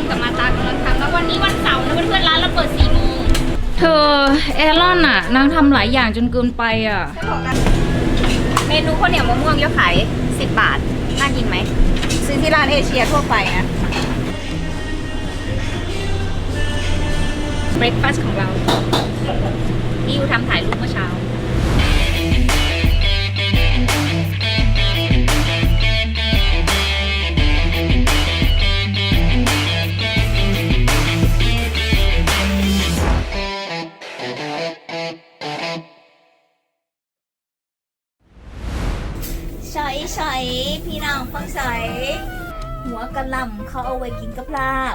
อนกับมาตากำลังทำแล้ววันนี้วันเสาร์นะเพื่อนๆร้านเราเปิดสี่โมงเธอแอรอนอะนางทำหลายอย่างจนเกินไปอะเมนูข้าวเหนียวมะม่วงยกขาย10บาท น่ากินไหม ซื้อที่ร้านเอเชียทั่วไปนะเบรคฟาสต์ของเราที่ยูทำถ่ายรูปเมื่อเช้า ใส่ใส่พี่น้องฟังใส่หัวกะหล่ำเขาเอาไว้กินกับลาบ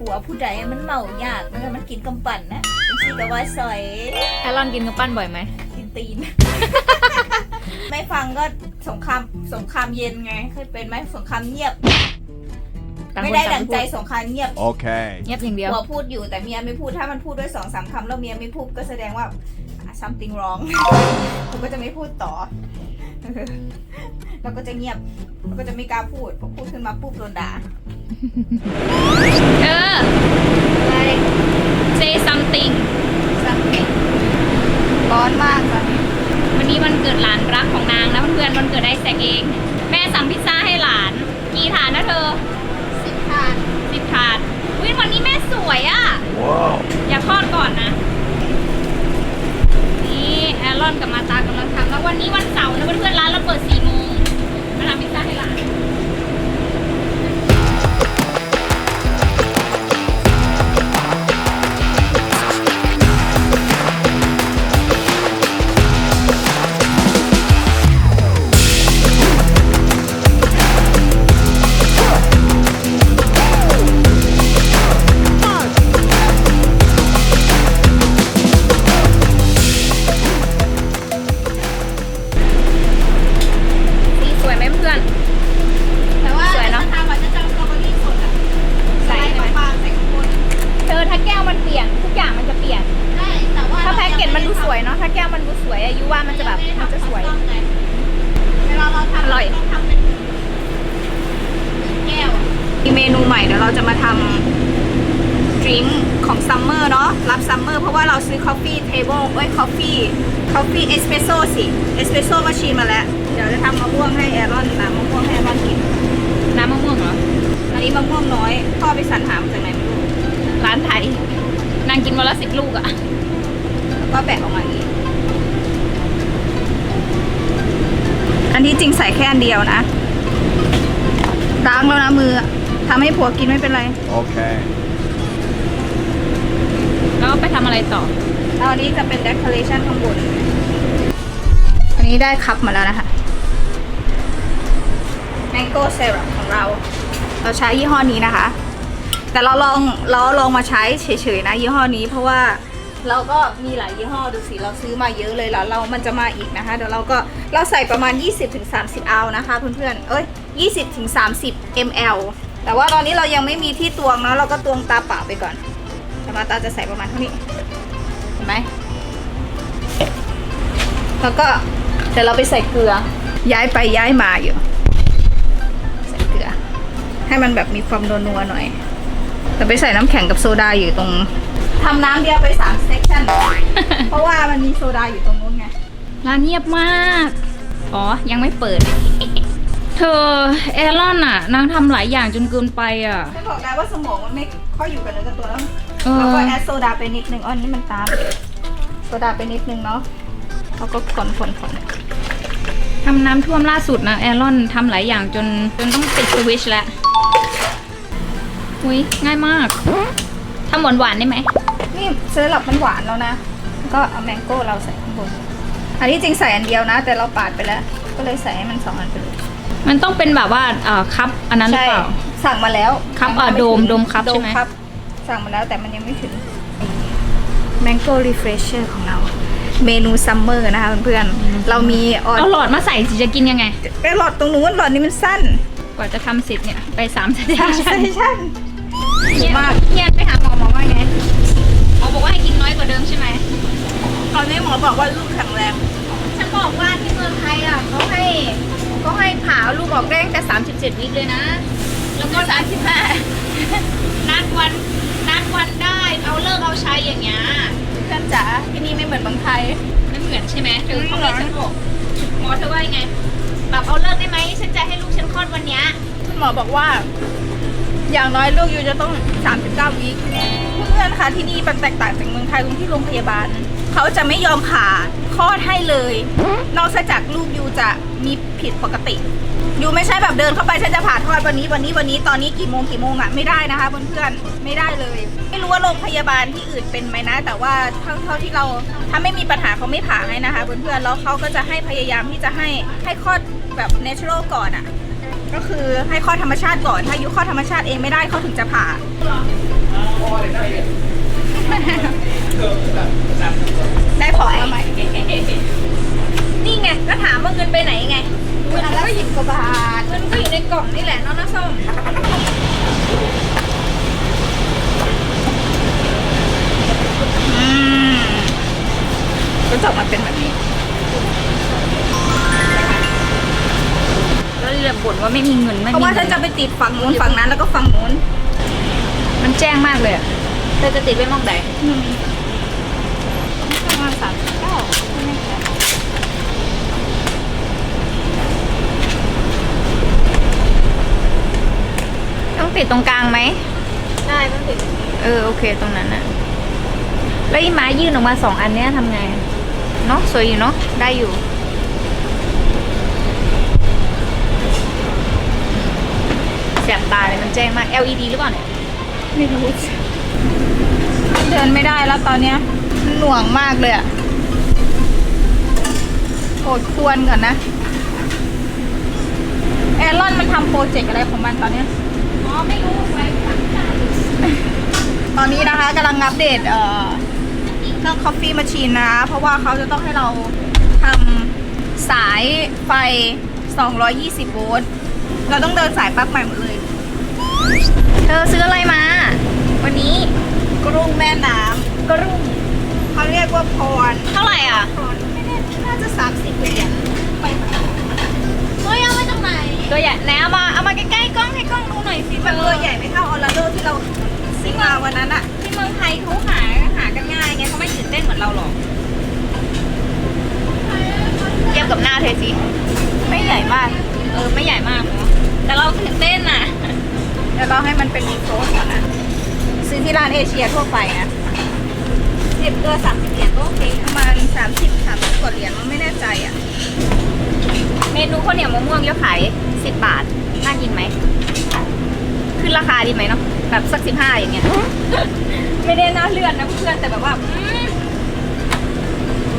หัวผู้ใดมันเมายากนะมันกินกำปั่นนะเป็นสีกับว่าใส่แอรอนกินกับปั้นบ่อยไหม กินตีน ไม่ฟังก็สงครามสงครามเย็นไง เคยเป็นไหมสงครามเงียบ ต่างคนไม่ได้ต่าดังใจพูสงครามเงียบ Okay. เงียบอย่างเดียว หัวพูดอยู่แต่เมียไม่พูดถ้ามันพูดด้วยสองสามคำแล้วเมียไม่พูดก็แสดงว่า something wrong ผมก็จะไม่พูดต่อ เราก็จะเงียบเราก็จะไม่กล้าพูดพอพูดขึ้นมาปุ๊บโดนด่าเอออะไร say something สักเด็ร้อนมากตอนนี้วันนี้วันเกิดหลานรักของนางนะเพื่อนๆวันเกิดไอแซกเอง แม่สั่งพิซซ่าให้หลาน กี่ถาดนะเธอสิบทานสิบถาดวิวันนี้แม่สวยอะ่ะ Whoa. อย่าคลอดก่อนนะ ลอรอนกับมาตากำลังทำแล้ววันนี้วันเสาร์นะเพื่อนๆร้านเราเปิดสี่ จะมาทำดริงก์ของซัมเมอร์เนาะรับซัมเมอร์เพราะว่าเราซื้อ Coffee Table เอ้ย Coffee Coffee Espresso สิ Espresso Machine มาแล้ว เดี๋ยวจะทำมะม่วงให้แอรอนน้ำมะม่วงให้แอรอนกิน น้ำมะม่วงเหรอ อันนี้มะม่วงน้อย พ่อไปสรรหามาจากไหนไม่รู้ ร้านไทย นางกินวันละสิบลูกอะแล้วก็แบะออกมาอย่างนี้ อันนี้จริงใส่แค่อันเดียวนะล้างแล้วนะมือ ทำให้ผัวกินไม่เป็นไร Okay. แล้วไปทำอะไรต่อแล้วอันนี้จะเป็น decoration ข้างบน อันนี้ได้คัพมาแล้วนะคะ mango syrup ของเรา เราใช้ยี่ห้อนี้นะคะ แต่เราลองเราลองมาใช้เฉยๆนะยี่ห้อนี้เพราะว่าเราก็มีหลายยี่ห้อดูสิเราซื้อมาเยอะเลยแล้วเรามันจะมาอีกนะคะเดี๋ยวเราก็เราใส่ประมาณ 20-30 เอานะคะเพื่อนๆเอ้ย20-30 ml แต่ว่าตอนนี้เรายังไม่มีที่ตวงเนาะเราก็ตวงตาเปล่าไปก่อนแต่มาตาจะใส่ประมาณเท่านี้ เห็นไหมแล้วก็เดี๋ยวเราไปใส่เกลือ ย้ายไปย้ายมาอยู่ ใส่เกลือ ให้มันแบบมีความนัวๆหน่อยแต่ไปใส่น้ำแข็งกับโซดาอยู่ตรงทำน้ำเดียวไปสามเซกชันเพราะว่ามันมีโซดาอยู่ตรงนู้นไงร้านเงียบมาก อ๋อ ยังไม่เปิด ธอแอรอนอะ นางทำหลายอย่างจนเกินไปอะ ฉันบอกแล้วว่าสมองมันไม่ค่อยอยู่กับเนื้อกับตัวแล้วเออเราก็แอดโซดาไปนิดนึงอ๋ออันนี้มันตามโซดาไปนิดนึงเนาะแล้วก็คนคนคนทำน้ำท่วมล่าสุดนะแอรอนทำหลายอย่างจนจนต้องปิดสวิตช์แล้วอุ้ยง่ายมากทำหวานหวานๆได้ไหมนี่ซื้อหลับมันหวานแล้วนะก็เอาแมงโก้เราใส่ข้างบนอันนี้จริงใส่อันเดียวนะ แต่เราปาดไปแล้ว ก็เลยใส่ให้มันสองอันไปเลย มันต้องเป็นแบบว่าเอ่อคัพอันนั้นหรือเปล่า สั่งมาแล้วครับยังอะไถึงโดมโดมครับโดใช่มไหมครับสั่งมาแล้วแต่มันยังไม่ถึง Mango Refresher ของเรา เมนูซัมเมอร์นะคะเพื่อนๆเรามีออเอาหลอดมาใส่สิจะกินยังไงไปหลอดตรงนู้นหลอดนี้มันสั้นกว่าจะทำเสร็จเนี่ยไปสามสเตใช่ชันใช่เนี่ยมากเนี่ยไปหาหมอหมอว่าไงหมอบอกว่าให้กินน้อยกว่าเดิมใช่ไหมตอนนี้หมอบอกว่าลูกแข็งแรง ฉันบอกว่าที่เมืองไทยอะ เจ็ดวิกเลยนะ แล้วก็สามสิบห้านัดวันนัดวันได้เอาเลิกเอาใช้อย่างเงี้ยเพื่อนจ๋าที่นี่ไม่เหมือนบางไทยไม่เหมือนใช่ไหมเธอเขาบอกฉันบอกหมอเธอว่ายังไงปรับเอาเลิกได้ไหมฉันจะให้ลูกฉันคลอดวันเนี้ยคุณหมอบอกว่า อย่างน้อยลูกยูจะต้อง 39วิกเพื่อนคะที่นี่มันแตกต่างจากเมืองไทยตรงที่โรงพยาบาล เขาจะไม่ยอมผ่าคลอดให้เลย นอกจากลูกยูจะมีผิดปกติ ยูไม่ใช่แบบเดินเข้าไปฉันจะผ่าคลอดวันนี้วันนี้วันนี้ตอนนี้กี่โมงกี่โมงอะไม่ได้นะคะเพื่อนๆไม่ได้เลย ไม่รู้ว่าโรงพยาบาลที่อื่นเป็นไหมนะ แต่ว่าเท่าที่เราถ้าไม่มีปัญหาเขาไม่ผ่าให้นะคะ เพื่อนๆแล้วเขาก็จะให้พยายามที่จะให้ให้คลอดแบบ natural ก่อนอะก็คือให้ข้อดธรรมชาติก่อน ถ้ายุข้อดธรรมชาติเองไม่ได้เขาถึงจะผ่าได้ของมาใหม่นี่ไงก็ถามว่าเงินไปไหนไง เวลาละสิบกว่าบาทเงินก็อยู่ในกล่องนี่แหละเน้องน้าส้มอืมก็จะออกมาเป็นแบบนี้แล้วเรียบ่นว่าไม่มีเงินไม่เพราะมีว่าฉันจะไปติดฝั่งนู้นฝั่งนั้นแล้วก็ฝั่งนู้น มันแจ้งมากเลยอะเธอจะติดไว้มองไหนอืมประมาณสามสิบเก้าไม่แน่ใจ ต้องติดตรงกลางไหม ได้ต้องติดเออโอเคตรงนั้นอะแล้วอีไม้ยื่นออกมาสองอันเนี้ยทำไง เนาะสวยอยู่เนาะได้อยู่ แสบตาเลยมันแจ้งมาก LED หรือเปล่าเนี่ยไม่รู้เดินไม่ได้แล้วตอนเนี้ยมันหน่วงมากเลยอะโอดควรก่อนนะ แอรอนมันทำโปรเจกต์อะไรของมันตอนเนี้ย ตอนนี้นะคะกำลังอัปเดตเอ่อเครื่อง coffee machine นะ เพราะว่าเขาจะต้องให้เราทำสายไฟ 220 โวลต์ เราต้องเดินสายปลั๊กใหม่หมดเลย เธอซื้ออะไรมา วันนี้กรุ้งแม่น้ำกรุ่งเขาเรียกว่าพร เท่าไหร่อะ เชียทั่วไปนะสิบตัวสามสิบเหรียญก็โอเคประมาณสามสิบสามสิบกว่าเหรียญมันไม่แน่ใจอะ เมนูข้าวเหนียวมะม่วงยกขายสิบบาท น่ากินไหม ขึ้นราคาดีไหมเนาะ แบบสักสิบห้าอย่างเงี้ย ไม่ได้น่าเลื่อนนะเพื่อนแต่แบบว่า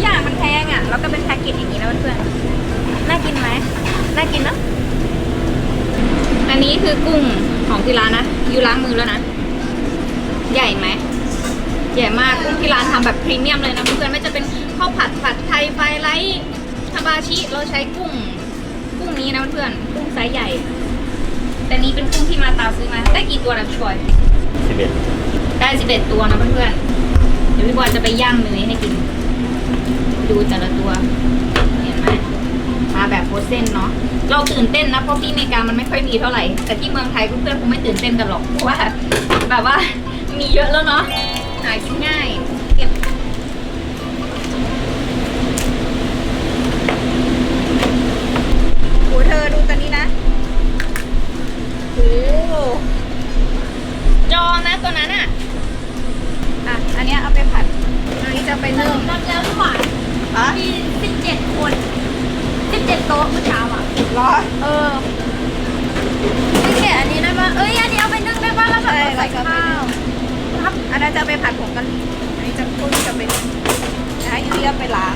อย่างมันแพงอะ แล้วก็เป็นแพ็กเกจอย่างนี้นะเพื่อนน่ากินไหม น่ากินเนอะอันนี้คือกุ้งของที่ร้านนะ อยู่ล้างมือแล้วนะ ใหญ่ไหมใหญ่มากกุ้งที่ร้านทำแบบพรีเมียมเลยนะเพื่อนๆไม่จะเป็นข้าวผัดผัดไทยไฟไลท์ทาบาชิเราใช้กุ้งกุ้งนี้นะเพื่อนๆกุ้งไซส์ใหญ่ แต่นี้เป็นกุ้งที่มาตาซื้อมาได้กี่ตัวนะพี่บอยสิบเอ็ดได้สิบเอ็ดตัวนะเพื่อนๆเดี๋ยวพี่บอยจะไปย่างเนยให้กิน ดูแต่ละตัวเห็นไหมมาแบบโพสเซนเนาะเราตื่นเต้นนะเพราะที่อเมริกามันไม่ค่อยมีเท่าไหร่แต่ที่เมืองไทยเพื่อนๆคงไม่ตื่นเต้นกันหรอกเพราะว่าแบบว่า มีเยอะแล้วเนาะหากินง่าย เก็บโอ้เธอดูตัวนี้นะโอ้จองนะตัวนั้นอะ อะ อันเนี้ยเอาไปผัดอันนี้จะเอาไปนึ่งนับแล้วหรือเปล่าอะมีสิบเจ็ดคนสิบเจ็ดโต๊ะเมื่อเช้าอะเหรอเออ จะไปผัดผงกะหรี่อันนี้จะต้นจะเป็นนะคะยูเรียไปล้าง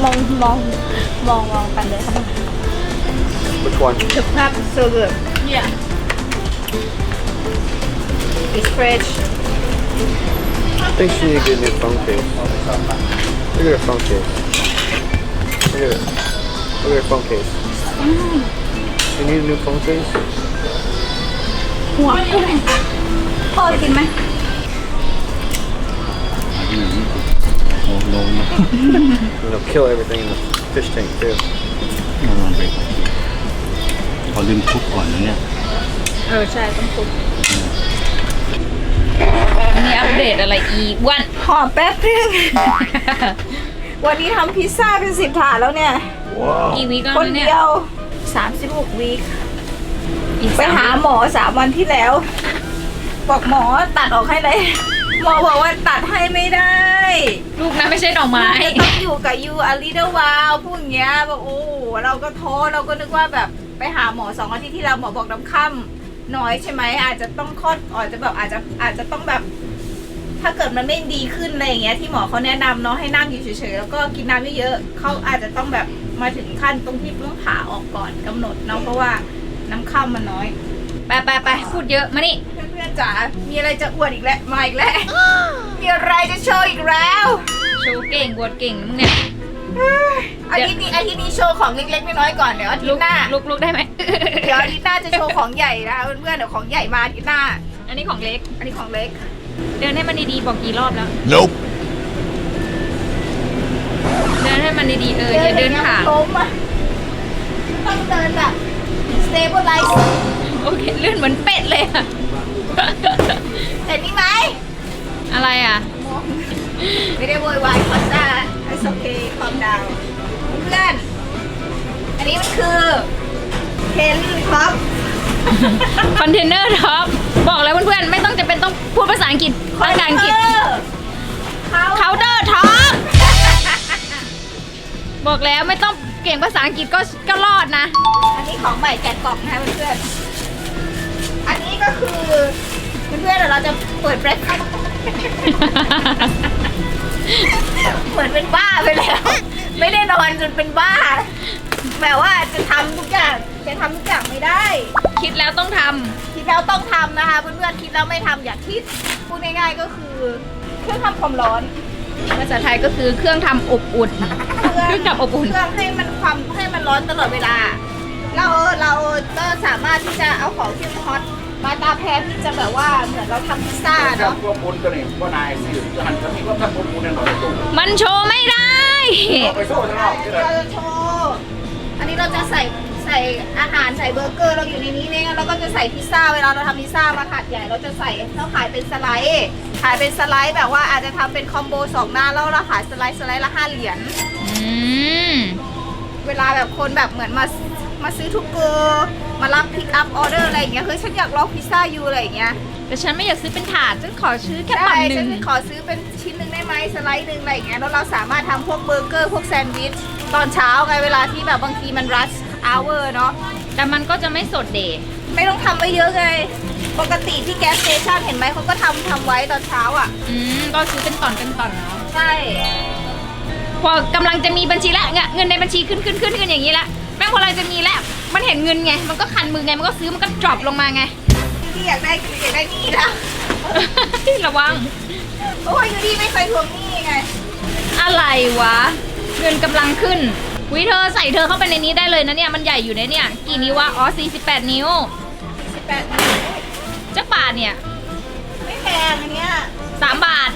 มองมองมองกันเลยค่ะ Which one? The crab is so good yeah it's fresh I think she need to get a new phone case. Look at her phone case. Look at it. Look at her phone case. You need a new phone case? หัวกุ้งพ่อกินไหม It'll kill everything in the fish tank too. ลองไปขอลืมทุกก่อนนะเนี่ย เออ ใช่ ต้องคุกอันนี้อัปเดตอะไรอีกวันหอมแป๊บนึง วันนี้ทำพิซซ่าเป็นสิบถาดแล้วเนี่ย กี่วีคแล้วคนนะเนี่ยเดียว 36 วีคอีกไปสามหาหมอสามวันที่แล้ว บอกหมอตัดออกให้เลย หมอบอกว่าตัดให้ไม่ได้ลูกนะไม่ใช่ดอกไม้ จะต้องอยู่กับยูอาลีเดอร์วาวพูดอย่างเงี้ยบอกโอ้โหเราก็ท้อเราก็นึกว่าแบบไปหาหมอสองอาทิตย์ที่แล้วหมอบอกน้ำค่ำน้อยใช่ไหมอาจจะต้องคลอดอาจจะแบบอาจจะอาจจะต้องแบบ ถ้าเกิดมันไม่ดีขึ้นอะไรอย่างเงี้ยที่หมอเขาแนะนำเนาะให้นั่งอยู่เฉยๆแล้วก็กินน้ำเยอะๆเขาอาจจะต้องแบบมาถึงขั้นตรงที่ต้องผ่าออกก่อนกำหนดเนาะเพราะว่าน้ำค่ำมันน้อยไปไปไปพูดเยอะมานี่เพื่อนๆจ๋า มีอะไรจะอวดอีกแล้ว มาอีกแล้ว มีอะไรจะโชว์อีกแล้วโชว์เก่งบวดเก่งมึงเนี่ยอาทิตย์นี้อาทิตย์นี้โชว์ของเล็กๆน้อยๆก่อนเดี๋ยวอาทิตลุกย์หน้าลุกลุกได้ไหมเดี๋ยวอาทิตย์หน้าจะโชว์ของใหญ่นะเพื่อนๆเดี๋ยวของใหญ่มาอาทิตย์หน้า อันนี้ของเล็ก อันนี้ของเล็ก เดินให้มันดีๆบอกกี่รอบแล้ว Nope เดินให้มันดีๆเอออย่าเดินอย่งขางี้ยล้มอะต้องเดินแบบ stabilize โอเคเลื่อนเหมือนเป็ดเลยอะ เห็นนี่ไหมอะไรอะ ไม่ได้โวยวายคอสตาไอโอเคความดาวเพื่อนๆอันนี้มันคือเคนครับคอนเทนเนอร์ท็อปบอกแล้วเพื่อนๆไม่ต้องจะเป็นต้องพูดภาษาอังกฤษภาษาอังกฤษเขาเคาน์เตอร์ท็อปบอกแล้วไม่ต้องเก่งภาษาอังกฤษก็ก็รอดนะ อันนี้ของใหม่แกะกล่องนะคะเพื่อนๆ อันนี้ก็คือเพื่อนๆเดี๋ยวเราจะเปิดเบรคฟาสต์เหมือนเป็นบ้าไปแล้ว ไม่ได้นอนจนเป็นบ้า แบบว่าจะทำทุกอย่างจะทำทุกอย่างไม่ได้ คิดแล้วต้องทคิดแล้วต้องทำนะคะเพื่อนๆคิดแล้วไม่ทำอย่าคิดพูดง่ายๆก็คือเครื่องทำความร้อนำภาษาไทยก็คือเครื่องทำอบอุ่น เครื่องทำอบอุ่น เครื่องให้มันความให้มันร้อนตลอดเวลา เราเราก็สามารถที่จะเอาของที่มันฮอต มาตาแพนที่จะแบบว่าเหมือนเราทำพิซซ่าครัเนาะบพวกคุณตัวนี้ว่านายสิหันก็มีว่าถ้าพวกคุณเนี่ยหน่อยตู้มันโชว์ไม่ได้เอาไปโซ่ทั้งรอบที่เราจะโชว์อันนี้เราจะใส่ใส่อาหารใส่เบอร์เกอร์เราอยู่ในนี้เนี่ยแล้วก็จะใส่พิซซ่าเวลาเราทำพิซซ่ามาถาดใหญ่เราจะใส่เราขายเป็นสไลด์ขายเป็นสไลด์แบบว่าอาจจะทำเป็นคอมโบสองหน้าแล้วเราขายสไลด์สไลด์ละห้าเหรียญอืมเวลาแบบคนแบบเหมือนมามาซื้อทุกโก มารับพิกอัพออเดอร์อะไรอย่างเงี้ยเฮ้ยฉันอยากลองพิซซ่ายูอะไรอย่างเงี้ยแต่ฉันไม่อยากซื้อเป็นถาดฉันขอซื้อแค่ได้ปันหฉันึ่นงขอซื้อเป็นชิ้นหนึ่งได้ไหมสไลด์หนึ่งอะไรอย่างเงี้ยแล้วเราสามารถทำพวกเบอร์เกอร์พวกแซนด์วิชตอนเช้าไงเวลาที่แบบบางทีมันรัชอเวอร์เนาะ แต่มันก็จะไม่สดเดย์ไม่ต้องทำไว้เยอะไงปกติที่แก๊สสเตชันเห็นไหมเขาก็ทำทำไว้ตอนเช้าอะ อืมก็ซื้อเป็นตอนเป็นตอนเนาะ ใช่ พอกำลังจะมีบัญชีแล้วเงเงินในบัญชีขึ้นขึ้นขึ้นขึ้นอย่างนี้ละแม่งพอเราจะมีแล้วมันเห็นเงินไง มันก็คันมือไงมันก็ซื้อมันก็ดรอปลงมาไง ที่อยากได้คืออยากได้นี่นะระวัง โอ้ยยูดีไม่เคยทวงหนี้ไง อะไรวะ เงินกำลังขึ้นวิเธอใส่เธอเข้าไปในนี้ได้เลยนะเนี่ยมันใหญ่อยู่นะเนี่ย กี่นิ้ววะอ๋อ48 นิ้ว18นิ้วจักบาทเนี่ยไม่แพงอันเนี้ย3บาท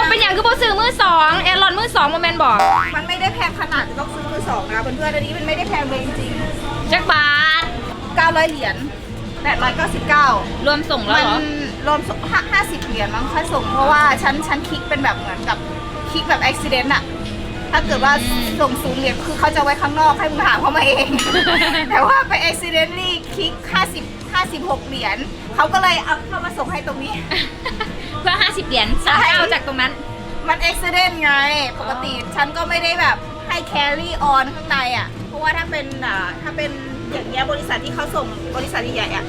เอาเป็นอย่างคือโบซื้อมือสองแอรลอนมือสองโมเมนบอกมันไม่ได้แพงขนาดจะต้องซื้อมือสองนะเพื่อนๆอันนี้มันไม่ได้แพงเลยจริงจักบาทๆ900 เหรียญ899 รวมส่งแล้วมันเหรอรวมส่งห้าสิบเหรียญมั้งค่าส่งเพราะว่าฉันฉันคลิกเป็นแบบเหมือนกับคลิกแบบอุบิเหตุอะถ้าเกิดว่าอืมส่งศูนย์เหรียญคือเขาจะไว้ข้างนอกให้มึงหาเข้ามาเอง แต่ว่าไป accidentally คลิก 50 56 เหรียญ เขาก็เลยเอาเข้ามาส่งให้ตรงนี้ เพื่อ 50 เหรียญสั่งใช่เอาจากตรงนั้น มัน accident ไง ปกติฉันก็ไม่ได้แบบให้ carry on ข้างในอะ เพราะว่าถ้าเป็นอ่าถ้าเป็นอย่างเงี้ยบริษัทที่เขาส่งบริษัทใหญ่ๆอะ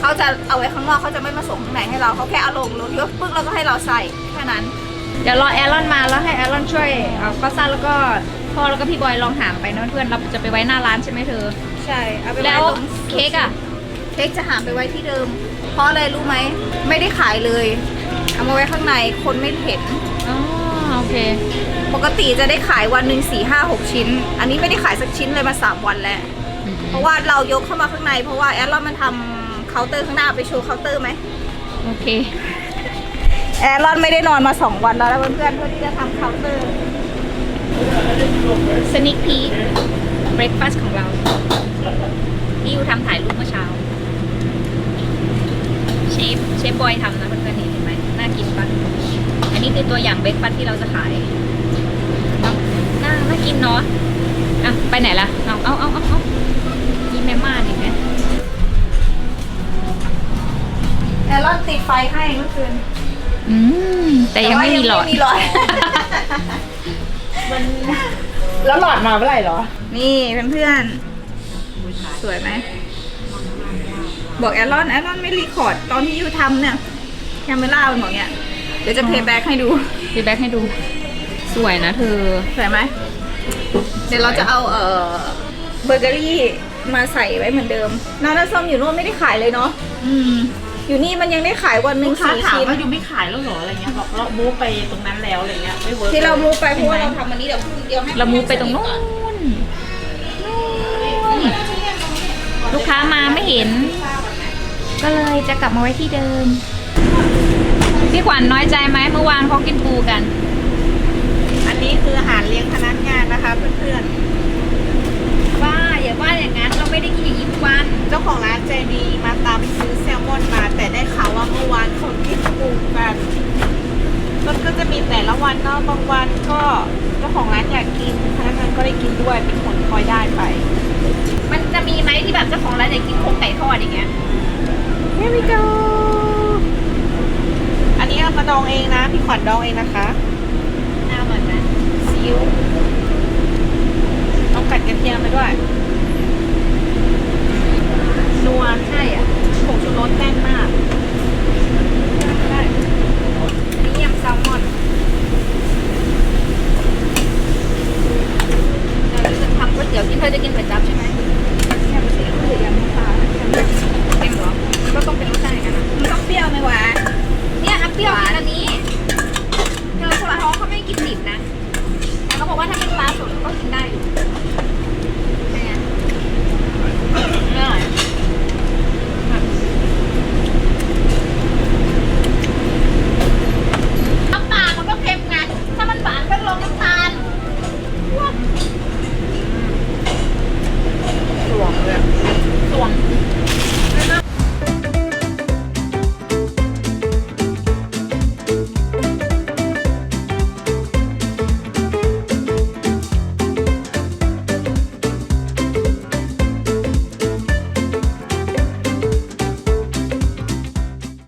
เขาจะเอาไว้ข้างนอกเขาจะไม่มาส่งข้างในให้เราเขาแค่เอาลงรถยกปึ๊กแล้วก็ให้เราใส่แค่นั้น เดี๋ยวรอแอรอนมาแล้วให้แอรอนช่วยเอาข้าวซ่าแล้วก็พ่อแล้วก็พี่บอยลองหามไปนะเพื่อนเราจะไปไว้หน้าร้านใช่ไหมเธอ ใช่ เอาไปไว้แล้วตรงเค้กอะ เค้กจะหามไปไว้ที่เดิม เพราะอะไรรู้ไหม ไม่ได้ขายเลย เอามาไว้ข้างในคนไม่เห็น อ๋อโอเค ปกติจะได้ขายวันหนึ่งสี่ห้าหกชิ้น อันนี้ไม่ได้ขายสักชิ้นเลยมาสามวันแล้ว เพราะว่าเรายกเข้ามาข้างใน เพราะว่าแอดลอนมันทำเคาน์เตอร์ข้างหน้าไปโชว์เคาน์เตอร์ไหมโอเค แอดลอนไม่ได้นอนมาสองวันแล้วนะเพื่อนๆเพื่อที่จะทำเคาน์เตอร์สนิ k พีเบรคฟาสต์ของเราที่ยูทำถ่ายรูปเมื่อเช้าเช ฟเชฟบอยทำนะเพื่อนๆเห็นไหมน่ากินปะอันนี้คือตัวอย่างเบรคฟาสต์ที่เราจะขายเนาะน่าน่ากินเนาะอะไปไหนล่ะเอาเอาเอาเอาเอายีแม่ม่านอีกไหมแอดลอนติดไฟให้เมื่อคืนอืมแต่ยังไม่มีหลอด แต่ว่ายังไม่มีหลอดแล้วหลอดมาเมื่อไหร่เหรอ นี่เพื่อนๆสวยไหม บอกแอลลอนแอลลอนไม่รีคอร์ดตอนที่ยูทำเนี่ยแคมเมล่ามันบอกเนี้ยเดี๋ยวจะเพย์แบ็กให้ดู ฟีดแบ็กให้ดู สวยนะเธอ สวยไหม เดี๋ยวเราจะเอาเอ่อเบเกอรี่มาใส่ไว้เหมือนเดิมน้าน้าส้มอยู่นู่นไม่ได้ขายเลยเนาะ อืมอยู่นี่มันยังได้ขายวันหนึ่งลูกค้าสี่ถามชิ้น ว่ายูไม่ขายแล้วเหรออะไรเงี้ยบอกเรามูฟไปตรงนั้นแล้วอะไรเงี้ยไม่เวิร์กที่เรามูฟไปเพราะว่าเราทำอันนี้เดี๋ยวเดี๋ยวให้เรามูฟไปตรงนู้นลูกค้ามาไม่เห็น ก็เลยจะกลับมาไว้ที่เดิม พี่ขวัญน้อยใจไหมเมื่อวานเขากินปูกัน อันนี้คืออาหารเลี้ยงพนักงานนะคะเพื่อนว่าอย่าว่าอย่างนั้นเราไม่ได้กินอย่างนี้ทุกวันๆเจ้าของร้านใจดีมาตามซื้อแซลมอนมา แต่ได้ข่าวว่าเมื่อวานเขากินปูกันมันก็จะมีแต่ละวันเนาะบางวันก็เจ้าของร้านอยากกินพนักงานก็ได้กินด้วยเป็นคนคอยได้ไป มันจะมีไหมที่แบบเจ้าของร้านอยากกินโครงไก่ทอดอย่างเงี้ย Here we go อันนี้เอามาดองเองนะ พี่ขวัญดองเองนะคะน่าอร่อยไหมซีอิ๊วต้องกัดกระเทียมไปด้วยนัวใช่อะผงชูรสแน่นมากได้อันนี้ยำแซลมอนเดี๋ยวเราจะทำก๋วยเตี๋ยวที่เธอจะกินประจำใช่ไหมแค่ซีอิ๊วหรือยำน้ำปลาเต็มเหรอ ก็ต้องเป็นรสชาติอย่างนั้นนะมันต้องเปรี้ยวไหมวะเนี่ยอัพเปรี้ยวกินอันนี้เธอคนละท้องเขาไม่กินดิบนะแต่เขาบอกว่าถ้าเป็นปลาสดก็กินได้อยู่